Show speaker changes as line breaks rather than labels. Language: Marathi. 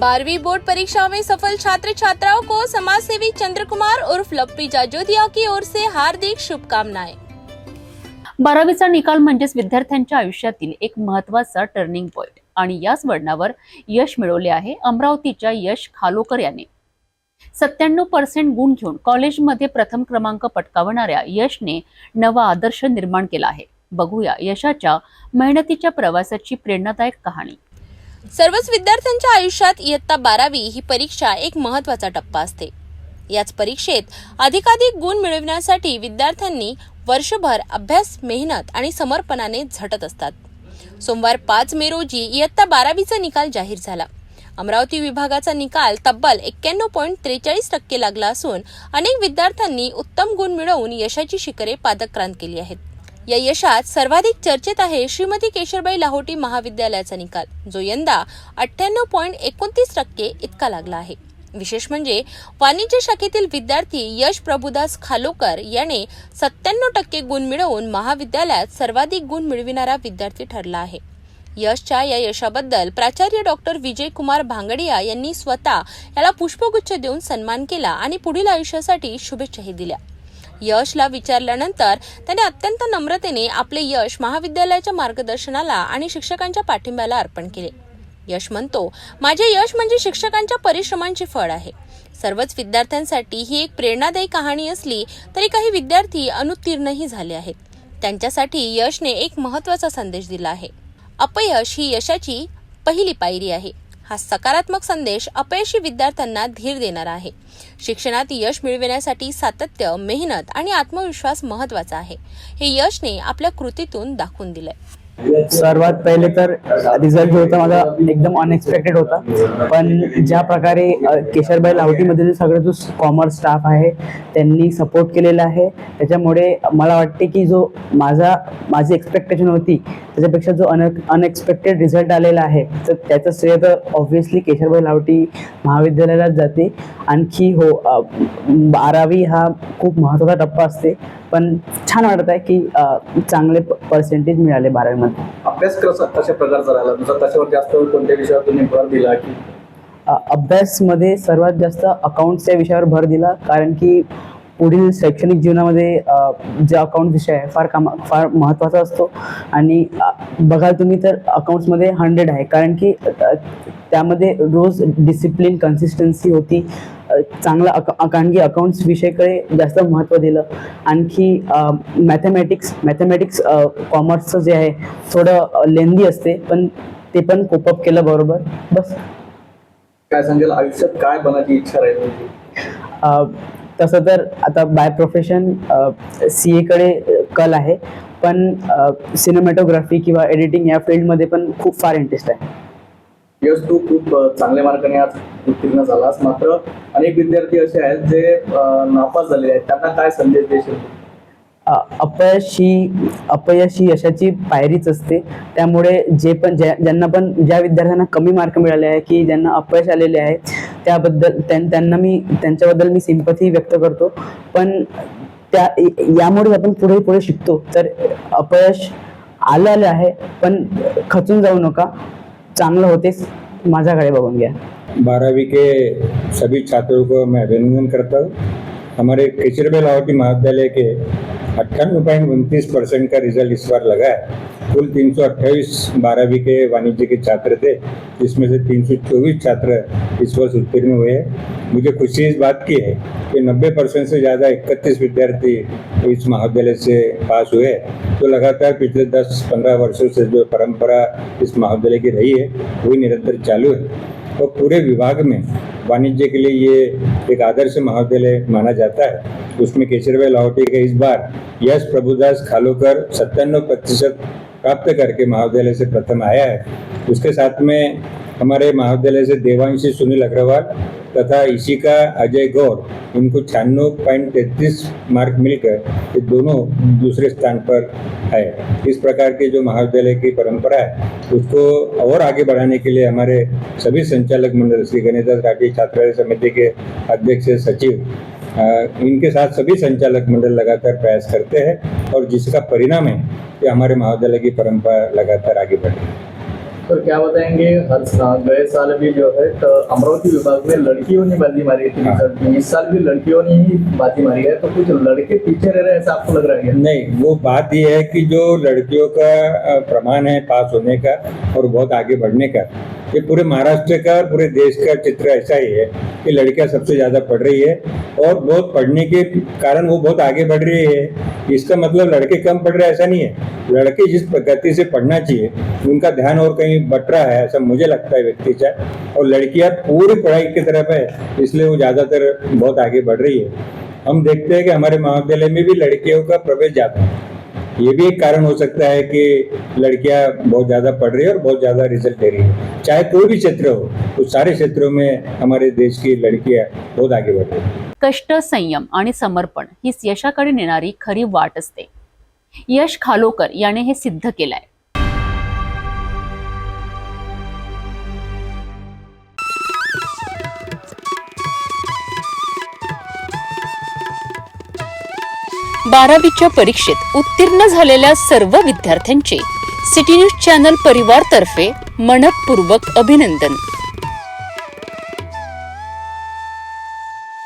बारहवीं बोर्ड परीक्षा में सफल छात्र छात्राओं को समाज सेवी चंद्र कुमार उर्फ लप्पी जाजोदिया की ओर से हार्दिक शुभकामनाएं।
बारावीचा निकाल म्हणजेच विद्यार्थ्यांच्या आयुष्यातील एक महत्त्वाचा टर्निंग पॉइंट आणि याच वळणावर यश मिळवले आहे अमरावतीच्या यश खालोकर याने. सत्त्याण्णव पर्सेंट गुण घेऊन कॉलेजमध्ये प्रथम क्रमांक पटकावणाऱ्या यशने नवा आदर्श निर्माण केला आहे. बघूया यशाच्या मेहनतीच्या प्रवासाची प्रेरणादायक कहाणी.
सर्वच विद्यार्थ्यांच्या आयुष्यात इयत्ता बारावी ही परीक्षा एक महत्त्वाचा टप्पा असते. याच परीक्षेत अधिकाधिक गुण मिळविण्यासाठी विद्यार्थ्यांनी वर्षभर अभ्यास मेहनत आणि समर्पणाने झटत असतात. सोमवार पाच मे रोजी इयत्ता बारावीचा निकाल जाहीर झाला. अमरावती विभागाचा निकाल तब्बल एक्क्याण्णव पॉईंट त्रेचाळीस टक्के लागला असून अनेक विद्यार्थ्यांनी उत्तम गुण मिळवून यशाची शिखरे पादक्रांत केली आहेत. या यशात सर्वाधिक चर्चेत आहे श्रीमती केशरबाई लाहोटी महाविद्यालयाचा निकाल. जो यंदा अठ्ठ्याण्णव पॉईंट एकोणतीस टक्के इतका लागला आहे. विशेष म्हणजे वाणिज्य शाखेतील विद्यार्थी यश प्रभुदास खालोकर याने सत्त्याण्णव टक्के गुण मिळवून महाविद्यालयात सर्वाधिक गुण मिळविणारा विद्यार्थी ठरला आहे. यशच्या या यशाबद्दल प्राचार्य डॉक्टर विजय कुमार भांगडिया यांनी स्वतः याला पुष्पगुच्छ देऊन सन्मान केला आणि पुढील आयुष्यासाठी शुभेच्छाही दिल्या. यशला विचारल्यानंतर त्याने अत्यंत नम्रतेने आपले यश महाविद्यालयाच्या मार्गदर्शनाला आणि शिक्षकांच्या पाठिंब्याला अर्पण केले. यश म्हणतो माझे यश म्हणजे शिक्षकांच्या परिश्रमांचे फळ आहे. सर्वच विद्यार्थ्यांसाठी ही एक प्रेरणादायी कहाणी असली तरी काही विद्यार्थी अनुत्तीर्णही झाले आहेत. त्यांच्यासाठी यशने एक महत्त्वाचा संदेश दिला आहे. अपयश ही यशाची पहिली पायरी आहे. हा सकारात्मक संदेश अपयशी विद्यार्थ्यांना धीर देणारा आहे. शिक्षणात यश मिळविण्यासाठी सातत्य मेहनत आणि आत्मविश्वास महत्त्वाचा आहे. हे यशने आपल्या कृतीतून दाखवून दिलंय.
सर्वात पहिले तर रिझल्ट जो होता माझा एकदम अनएक्सपेक्टेड होता. पण ज्या प्रकारे केशरबाई लावटीमधील सगळं जो कॉमर्स स्टाफ आहे त्यांनी सपोर्ट केलेला आहे. त्याच्यामुळे मला वाटते की जो माझा माझी एक्सपेक्टेशन होती त्याच्यापेक्षा जो अन अनएक्सपेक्टेड रिझल्ट आलेला आहे तर त्याचं श्रेय तर ऑब्व्हियसली केशरबाई लावटी महाविद्यालयालाच जाते. आणखी हो बारावी हा खूप महत्त्वाचा टप्पा असते. पण छान वाटत आहे की चांगले पर्सेंटेज मिळाले बारावीमध्ये.
अभ्यास कसा कशा प्रकारचा राहिला तुमचा त्याच्यावर जास्त कोणत्या विषयावर तुम्ही भर दिला की?
अभ्यासमध्ये सर्वात जास्त अकाउंट्स या विषयावर भर दिला कारण की पुढील शैक्षणिक जीवनामध्ये जे अकाउंट विषय आहे फार कामा फार महत्त्वाचा असतो. आणि बघाल तुम्ही तर अकाउंट्समध्ये हंड्रेड आहे. कारण की त्यामध्ये रोज डिसिप्लिन कन्सिस्टन्सी होती. चांगला अका कारण की अकाउंट्स विषयाकडे जास्त महत्त्व दिलं. आणखी मॅथमॅटिक्स मॅथमॅटिक्स कॉमर्सचं जे आहे थोडं लेंदी असते. पण ते पण कोपअप केलं बरोबर. बस.
काय सांगेल आयुष्यात काय बनायची इच्छा राहील
तसं तर आता बाय प्रोफेशन सी एकडे कल आहे. पण सिनेमॅटोग्राफी किंवा एडिटिंग या फील्डमध्ये पण खूप फार इंटरेस्ट आहे.
यश तू खूप चांगल्या मार्गाने आज उत्तीर्ण झालास. मात्र अनेक विद्यार्थी असे आहेत जे नापास झालेले आहेत. त्यांना काय संदेश देशील?
अपयश ही अपयश ही यशाची पायरीच असते. त्यामुळे जे पण ज्या ज्यांना पण ज्या विद्यार्थ्यांना कमी मार्क मिळाले आहे की ज्यांना अपयश आलेले आहे त्याबद्दल त्यां त्यांना मी त्यांच्याबद्दल मी सिंपथी व्यक्त करतो. पण त्या यामुळे आपण पुढे पुढे शिकतो. तर अपयश आलेलं आहे पण खचून जाऊ नका. चांगलं होतेच माझ्याकडे बघून घ्या.
बारहवीं के सभी छात्रों को मैं अभिनंदन करता हूँ. हमारे केचरबेल लाहौटी महाविद्यालय के अट्ठानवे पॉइंट उनतीस परसेंट का रिज़ल्ट इस बार लगा है। कुल तीन सौ अट्ठाईस बारहवीं के वाणिज्य के छात्र थे, जिसमें से तीन सौ चौबीस छात्र इस वर्ष उत्तीर्ण हुए हैं। मुझे खुशी इस बात की है कि नब्बे परसेंट से ज़्यादा इकतीस विद्यार्थी इस महाविद्यालय से पास हुए। तो लगातार पिछले दस पंद्रह वर्षों से जो परंपरा इस महाविद्यालय की रही है, वही निरंतर चालू है। और पूरे विभाग में वाणिज्य के लिए ये एक आदर्श महाविद्यालय माना जाता है। उसमें केशरभाई लाहौटी का इस बार यश प्रभुदास खालोकर सत्तानवे प्रतिशत प्राप्त करके महाविद्यालय से प्रथम आया है। उसके साथ में हमारे महाविद्यालय से देवांशी सुनील अग्रवाल तथा इशिका अजय गौर, इनको छियानवे पॉइंट तैतीस मार्क मिलकर ये दोनों दूसरे स्थान पर है इस प्रकार के जो महाविद्यालय की परंपरा है, उसको और आगे बढ़ाने के लिए हमारे सभी संचालक मंडल, श्री गणेशदास राठी छात्रालय समिति के अध्यक्ष सचिव इनके साथ सभी संचालक मंडल लगातार प्रयास करते हैं और जिसका परिणाम है कि हमारे महाविद्यालय की परंपरा लगातार आगे बढ़ रही है।
तो क्या बताएँगे? हर साल, गए साल भी जो है तो अमरावती विभाग में लड़कियों ने बाजी मारी
हाँ।
इस साल भी लड़कियों ने ही बाजी मारी है। तो कुछ लड़के पीछे रह रहे हैं, ऐसा आपको लग रहा है
नहीं, वो बात ये है कि जो लड़कियों का प्रमाण है पास होने का और बहुत आगे बढ़ने का, ये पूरे महाराष्ट्र का और पूरे देश का चित्र ऐसा ही है कि लड़कियाँ सबसे ज़्यादा पढ़ रही है और बहुत पढ़ने के कारण वो बहुत आगे बढ़ रही है। इसका मतलब लड़के कम पढ़ रहे ऐसा नहीं है। लड़के जिस गति से पढ़ना चाहिए उनका ध्यान और कहीं बट रहा है ऐसा मुझे लगता है व्यक्ति का और लड़कियां पूरी पढ़ाई की तरफ है इसलिए वो ज्यादातर बहुत आगे बढ़ रही है। हम देखते हैं कि हमारे महाविद्यालय में भी लड़कियों का प्रवेश ज्यादा है। ये भी एक कारण हो सकता है कि लड़कियां बहुत ज्यादा पढ़ रही है और बहुत ज्यादा रिजल्ट दे रही है। चाहे कोई भी क्षेत्र हो उस सारे क्षेत्रों में हमारे देश की लड़कियां बहुत आगे बढ़ रही है।
कष्ट संयम आणि समर्पण हीच यशाकडे नेणारी खरी वाट असते. यश खालोकर याने हे सिद्ध केलंय.
बारावीच्या परीक्षेत उत्तीर्ण झालेल्या सर्व विद्यार्थ्यांचे सिटी न्यूज चॅनल परिवारतर्फे मनपूर्वक अभिनंदन.